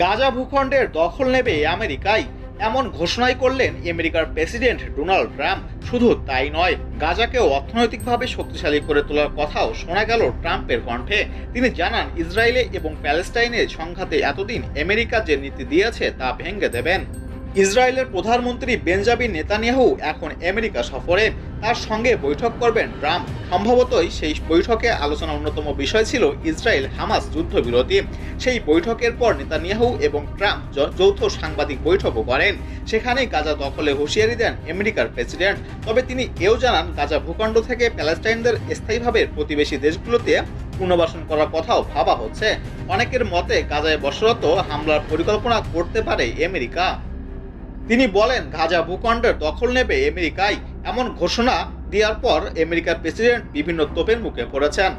গাজা ভূখণ্ডের দখল নেবে আমেরিকাই। এমন ঘোষণাই করলেন আমেরিকার প্রেসিডেন্ট ডোনাল্ড ট্রাম্প। শুধু তাই নয়, গাজাকেও অর্থনৈতিকভাবে শক্তিশালী করে তোলার কথাও শোনা গেল ট্রাম্পের কণ্ঠে। তিনি জানান, ইসরায়েলে এবং প্যালেস্টাইনের সংঘাতে এতদিন আমেরিকা যে নীতি দিয়েছে তা ভেঙে দেবেন। ইসরায়েলের প্রধানমন্ত্রী বেঞ্জামিন নেতানিয়াহু এখন আমেরিকা সফরে। তার সঙ্গে বৈঠক করবেন ট্রাম্প। সম্ভবতই সেই বৈঠকে আলোচনার অন্যতম বিষয় ছিল ইসরায়েল হামাস যুদ্ধবিরতি। সেই বৈঠকের পর নেতানিয়াহু এবং ট্রাম্প যৌথ সাংবাদিক বৈঠকও করেন। সেখানেই গাজা দখলে হুঁশিয়ারি দেন আমেরিকার প্রেসিডেন্ট। তবে তিনি এও জানান, গাজা ভূখণ্ড থেকে প্যালেস্টাইনদের স্থায়ীভাবে প্রতিবেশী দেশগুলোতে পুনর্বাসন করার কথাও ভাবা হচ্ছে। অনেকের মতে, গাজায় বসরত হামলার পরিকল্পনা করতে পারে আমেরিকা। তিনি বলেন গাজা ভূখণ্ডের দখল নেবে আমেরিকায় এমন ঘোষণা দেওয়ার পর আমেরিকার প্রেসিডেন্ট বিভিন্ন তোপের মুখে পড়েছেন।